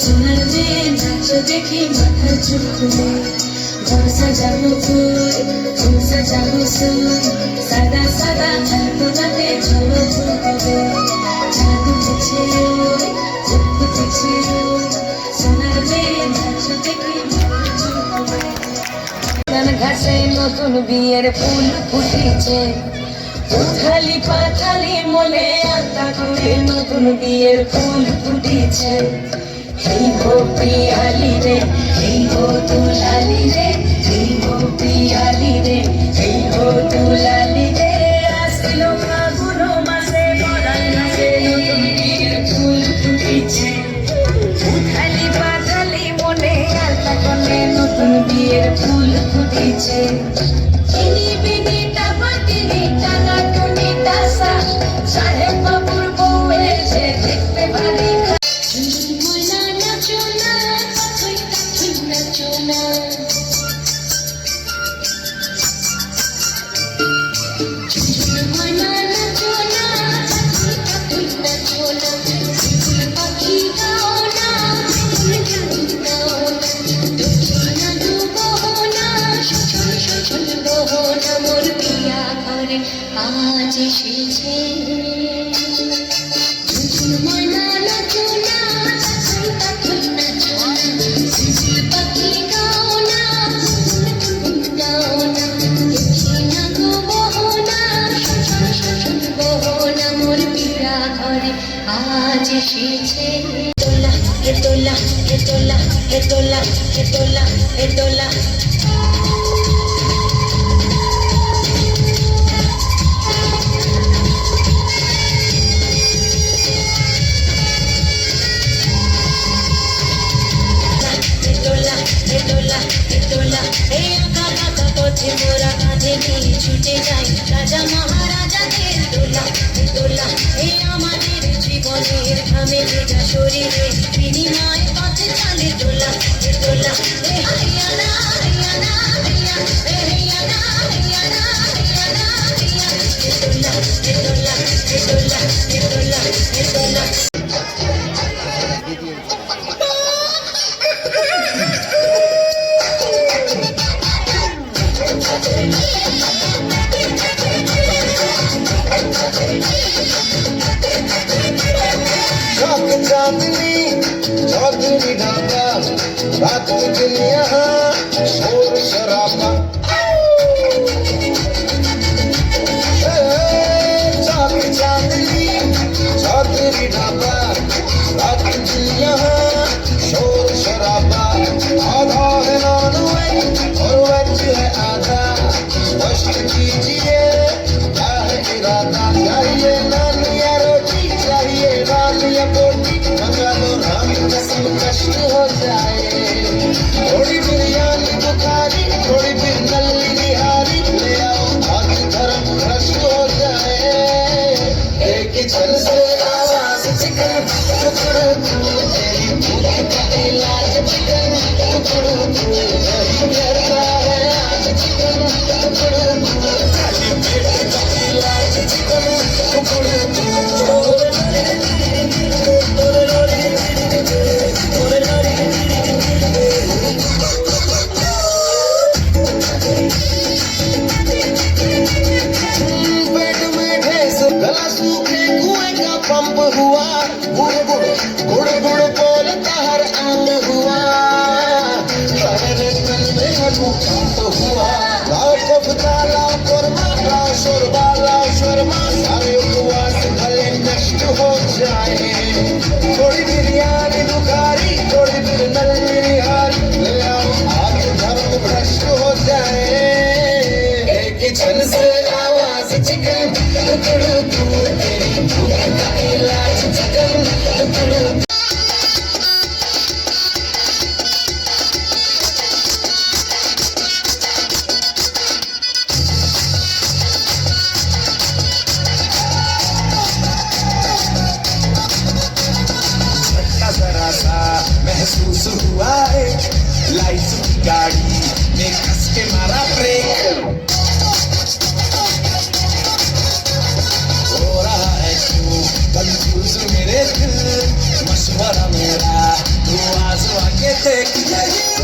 সোনার মেয়ে নাচ দেখে মাথা চুল খুলে ঘর সাজানো ফুল ফুল সাজানো সুর সাদা সাদা আলপনাতে ঝলো ফুল উঠেছে ওই ফুল ফুটেছে ওই সোনার মেয়ে নাচ দেখে চুল ঘাসে নতুন বিয়ের ফুল ফুটেছে। উথালি পাথালি মনে আত্মা করে নতুন বিয়ের ফুল ফুটিছে। এই গো পিয়ালি রে, এই গো রে, এই গো Oh, no, no, no. ঘর আজ এসেছে। আজ এসেছে তোলা, এ তোলা এ তোলা এ তোলা এ তোলা এ তোলা। কাজে মোরা কাজে নিয়ে ছুটে যাই। রাজা মহারাজাদের দোলা দোলা এই আমাদের জীবনের ঘামে ভেজা শরীরে। বিনিময় পথে চলে দোলা দোলা হরিয়ানা হরিয়ানা হরিয়ানা হরিয়ানা হরিয়ানা बाकी दुनिया पंप हुआ। गुड़ गुड़ गुड़ गुड़ बोलता हर अंग हुआ। भूकंप हुआ। कोफ्ता लाओ कोरमा शोरबा लाओ शोरमा, सारे उपवास भले नष्ट हो जाए। थोड़ी बिरयानी दुखारी, थोड़ी फिर नल्ली निहारी ले आओ, आज धर्म भ्रष्ट हो जाए। एक छन से आवाज़ चिकन टुकड़ू तू Yeah, yeah.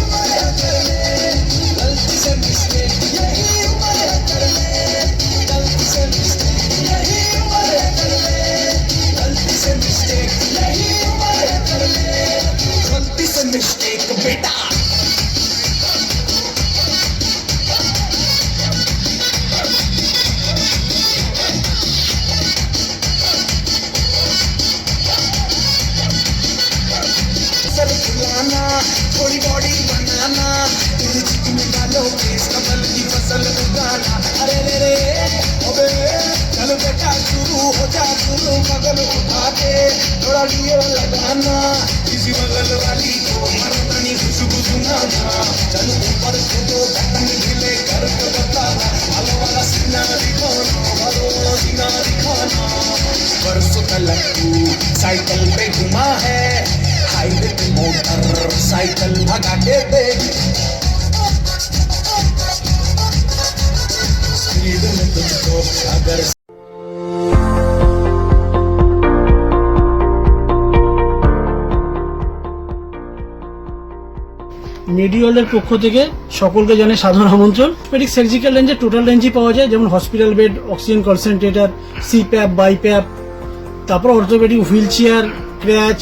थोड़ी बॉडी बनाना तेरी चिकन डालो केस कमल की फ़सल उगाना अरे रे रे अबे चल बेटा शुरू हो जा शुरू बगल उठा के थोड़ा डीओ लगाना किसी बगल वाली को मर्दानी खुशबू सुनाना चल ऊपर से दो बटन ढीले करके बताना वाला वाला सीना दिखाना वाला सीना दिखाना परसों तलक तू साइकिल पे घुमा है मोटर साइकिल भगा के देख स्पीड में तुझको अगर মেডিওয়ালের পক্ষ থেকে সকলকে জানাই সাধারণ আমন্ত্রণ পেডিক সার্জিক্যাল রেঞ্জে টোটাল রেঞ্জই পাওয়া যায় যেমন hospital bed oxygen concentrator CPAP BiPAP তারপর অর্থোপেডিক হুইল চেয়ার ক্র্যাচ